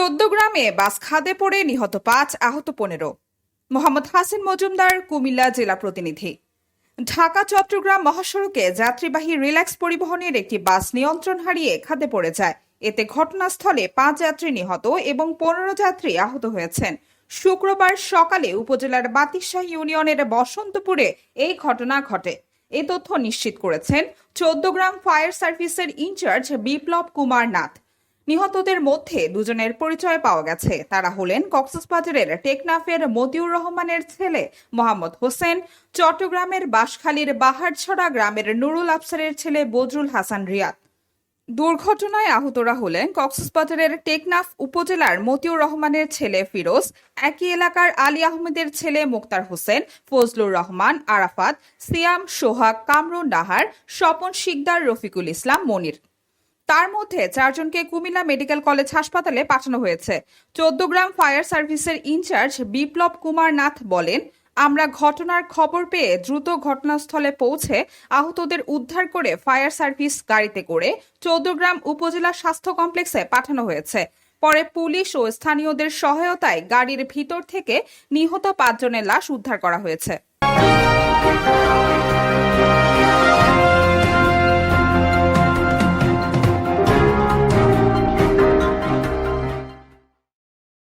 চোদ্দ গ্রামে বাস খাদে পড়ে নিহত পাঁচ আহত পনেরো। মোহাম্মদ হাসিন মজুমদার, কুমিল্লা জেলা প্রতিনিধি। ঢাকা চট্টগ্রাম মহাসড়কে যাত্রীবাহী রিল্যাক্স পরিবহনের একটি বাস নিয়ন্ত্রণ হারিয়ে খাদে পড়ে যায়। এতে ঘটনাস্থলে পাঁচ যাত্রী নিহত এবং পনেরো যাত্রী আহত হয়েছেন। শুক্রবার সকালে উপজেলার বাতিশাহ ইউনিয়নের বসন্তপুরে এই ঘটনা ঘটে। এ তথ্য নিশ্চিত করেছেন চোদ্দগ্রাম ফায়ার সার্ভিসের ইনচার্জ বিপ্লব কুমার নাথ। নিহতদের মধ্যে দুজনের পরিচয় পাওয়া গেছে। তারা হলেন কক্সবাজারের টেকনাফের মতিউর রহমানের ছেলে মোহাম্মদ হোসেন, চট্টগ্রামের বাঁশখালীর বাহারছড়া গ্রামের নুরুল আফসারের ছেলে বজরুল হাসান রিয়াদ। দুর্ঘটনায় আহতরা হলেন কক্সবাজারের টেকনাফ উপজেলার মতিউর রহমানের ছেলে ফিরোজ, একই এলাকার আলী আহমেদের ছেলে মুক্তার হোসেন, ফজলুর রহমান, আরাফাত, সিয়াম, সোহাগ, কামরুন নাহার, স্বপন শিকদার, রফিকুল ইসলাম, মনির। তার মধ্যে চারজনকে কুমিল্লা মেডিকেল কলেজ হাসপাতালে পাঠানো হয়েছে। চোদ্দগ্রাম ফায়ার সার্ভিসের ইনচার্জ বিপ্লব কুমার নাথ বলেন, আমরা ঘটনার খবর পেয়ে দ্রুত ঘটনাস্থলে পৌঁছে আহতদের উদ্ধার করে ফায়ার সার্ভিস গাড়িতে করে চৌদ্দগ্রাম উপজেলা স্বাস্থ্য কমপ্লেক্সে পাঠানো হয়েছে। পরে পুলিশ ও স্থানীয়দের সহায়তায় গাড়ির ভিতর থেকে নিহত পাঁচজনের লাশ উদ্ধার করা হয়েছে।